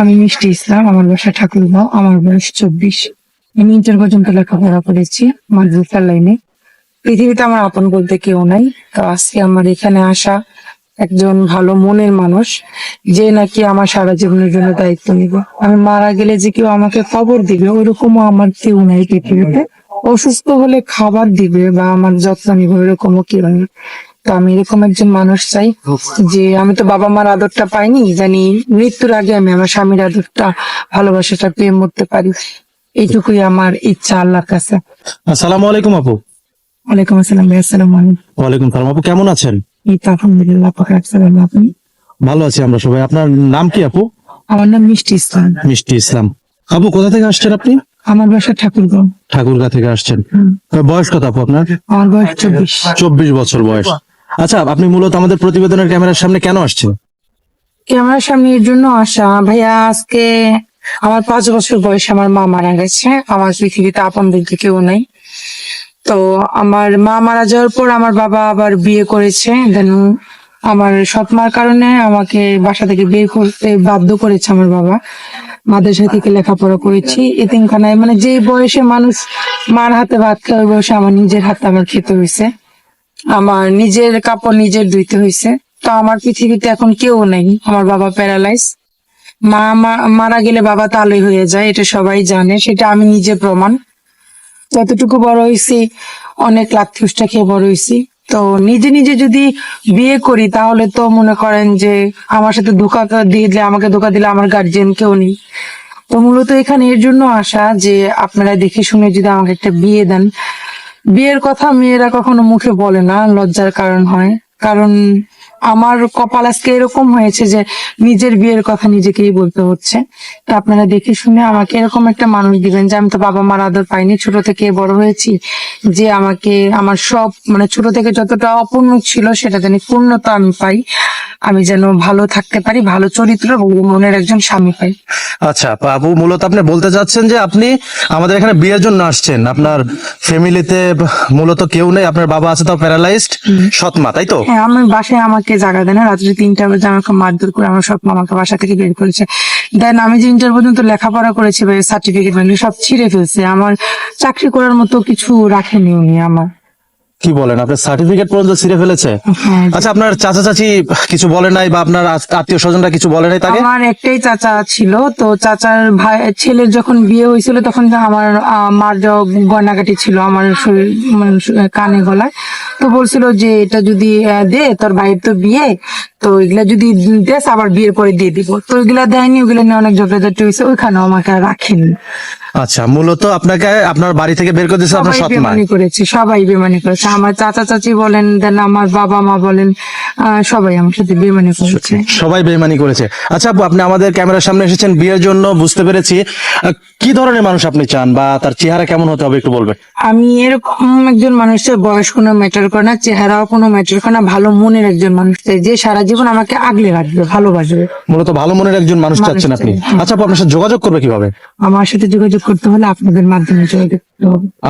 আমি মিষ্টি ইসলাম, আমার বাসা ঠাকুরগাঁও, আমার বয়স চব্বিশ। আমি ইন্টার পর্যন্ত লেখাপড়া করেছি, মাদ্রাসার লাইনে। পৃথিবীতে আমার আপন বলতে কেউ নাই, তো আজকে আমার এখানে আসা একজন ভালো মনের মানুষ, যে নাকি আমার সারা জীবনের জন্য দায়িত্ব নিবে। আমি মারা গেলে যে কেউ আমাকে খবর দিবে ওরকমও আমার কেউ নাই পৃথিবীতে। অসুস্থ হলে খাবার দিবে বা আমার যত্ন নিবে ওরকমও কেউ নেই। তো আমি এরকম একজন মানুষ চাই যে আমি তো বাবা মার আদরটা পাইনি জানি মৃত্যুর আগে আমি আমার স্বামীর আদরটা ভালোবাসাটা পেয়ে মরতে পারি। এইটুকুই আমার ইচ্ছা আল্লাহর কাছে। আসসালামু আলাইকুম আপু। ওয়ালাইকুম আসসালাম ভাই আসসালামু আলাইকুম। ওয়ালাইকুম সালাম। আপু কেমন আছেন? এই তো আলহামদুলিল্লাহ পাক রাখছিলাম আপনি? ভালো আছি আমরা সবাই। আপনার নাম কি আপু? আমার নাম মিষ্টি ইসলাম। মিষ্টি ইসলাম। আপু কোথা থেকে আসছেন আপনি? আমার বাসা ঠাকুরগাঁও। ঠাকুরগা থেকে আসছেন। বয়স কত আপু আপনার? আমার বয়স চব্বিশ। চব্বিশ বছর বয়স। আচ্ছা আপনি মূলত আমাদের প্রতিবেদনের ক্যামেরার সামনে কেন আসছেন? ক্যামেরার সামনে এর জন্য আসা। ভাইয়া, আজকে আমার পাঁচ বছর বয়সে আমার মা মারা গেছে। আমার পৃথিবীতে আপন কেউ নেই। তো আমার মা মারা যাওয়ার পর আমার বাবা আবার বিয়ে করেছে। দেন আমার সৎ মার কারণে আমাকে বাসা থেকে বের করতে বাধ্য করেছে আমার বাবা। মাদ্রাসা থেকে লেখাপড়া করেছি। এতিমখানায় মানে যে বয়সে মানুষ মার হাতে ভাত খায়, ওই বয়সে আমার নিজের হাতে আমার খেতে হয়েছে। আমার নিজের কাপড় নিজের ধুইতে হয়েছে তো আমার পৃথিবীতে এখন কেউ নেই, আমার বাবা প্যারালাইজ মা মারা গেলে বাবা তালই হয়ে যায়, এটা সবাই জানে, সেটা আমি নিজে প্রমাণ। যতটুকু বড় হয়েছি অনেক লাথিউসটা খেয়ে বড় হয়েছি তো নিজে নিজে যদি বিয়ে করি, তাহলে তো মনে করেন যে আমার সাথে ধোকা দিলে, আমাকে ধোকা দিলে আমার গার্জিয়ান কেউ নেই। তো মূলত এখানে এর জন্য আসা যে আপনারা দেখে শুনে যদি আমাকে একটা বিয়ে দেন বিয়ের কথা মেয়েরা কখনো মুখে বলে না লজ্জার কারণ হয়। কারণ আমার কপাল আজকে এরকম হয়েছে যে নিজের বিয়ের কথা নিজেকেই বলতে হচ্ছে। তো আপনারা দেখে শুনে আমাকে এরকম একটা মানুষ দিবেন যে আমি তো বাবা মার আদর পাইনি ছোট থেকে বড় হয়েছি যে আমাকে আমার সব মানে ছোট থেকে যতটা অপূর্ণ ছিল সেটা যেন পূর্ণতা আমি পাই। আমি যেন ভালো থাকতে পারি ভালো চরিত্র মনের একজন স্বামী পাই। আচ্ছা আপু মূলত আপনি বলতে চাচ্ছেন যে আপনি আমাদের এখানে বিয়ের জন্য আসছেন। আপনার ফ্যামিলিতে মূলত কেউ নেই আপনার বাবা আছে তাও প্যারালাইজড সৎমা তাই তো? হ্যাঁ আমার বাসায় আমাকে জায়গা দেয় না? রাত্রি তিনটা বাজে আমাকে মারধর করে আমার সব মামাকে বাসা থেকে বের করেছে। দেন আমি যে ইন্টার পর্যন্ত লেখাপড়া করেছি বা সার্টিফিকেট মানে সব ছিঁড়ে ফেলছে। আমার চাকরি করার মতো কিছু রাখেনি উনি আমার। কি বলেন? আপনার সার্টিফিকেট পর্যন্ত ছিঁড়ে ফেলেছে? হ্যাঁ। আচ্ছা আপনার চাচা চাচি কিছু বলে নাই বা আপনার আত্মীয় স্বজনরা কিছু বলে নাই তাকে? আমার একটাই চাচা ছিল তো চাচার ভাই ছেলের যখন বিয়ে হয়েছিল তখন আমার মার যা গয়নাগাটি ছিল আমার শরীর মানে কানে গলায় তো বলছিল যে এটা যদি দে তোর ভাইয়ের তো বিয়ে তো এগুলা যদি দেস আবার বিয়ের পরে দিয়ে দিব। তো এগুলা দেয়নি ওগুলা নিয়ে অনেক ঝগড়াঝাটি হয়েছে ওইখানেও আমাকে রাখেনি। আচ্ছা মূলত আপনাকে আপনার বাড়ি থেকে বের করে দিয়েছে আপনার সৎমা? বেমানি করেছে সবাই বেমানি করেছে। আমার চাচা চাচি বলেন দেন আমার বাবা মা বলেন সবাই আমার সাথে বেমানি করেছে। সবাই বেইমানি করেছে। আচ্ছা আপু আপনি আমাদের ক্যামেরার সামনে এসেছেন বিয়ের জন্য বুঝতে পেরেছি। কি ধরনের মানুষ আপনি চান বা তার চেহারা কেমন হতে হবে একটু বলবেন? আমি এরকম একজন মানুষের বয়স কোনো ম্যাটার করে না চেহারাও কোনো ম্যাটার করে না ভালো মনের একজন মানুষ চাই যে সারা জীবন আমাকে আগলে রাখবে ভালোবাসবে। মূলত ভালো মনের একজন মানুষ চাচ্ছেন আপনি। আচ্ছা আপু আপনার সাথে যোগাযোগ করবে কীভাবে? আমার সাথে যোগাযোগ করতে হলে আপনাদের মাধ্যমে যোগাযোগ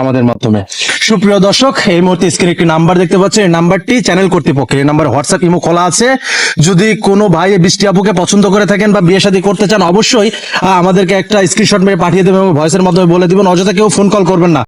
আমাদের মাধ্যমে। সুপ্রিয় দর্শক, এই মুহূর্তে স্ক্রিনে একটি নাম্বার দেখতে পাচ্ছেন। এই নাম্বারটি চ্যানেল কর্তৃপক্ষের। এই নাম্বার হোয়াটসঅ্যাপ ইমো খোলা আছে। যদি কোনো ভাই বৃষ্টি আপুকে পছন্দ করে থাকেন বা বিয়ে শাদী করতে চান, অবশ্যই আমাদেরকে একটা স্ক্রিনশট মেরে পাঠিয়ে দেবেন এবং ভয়েসের মাধ্যমে বলে দিবেন। অযথা কেউ ফোন কল করবেন না।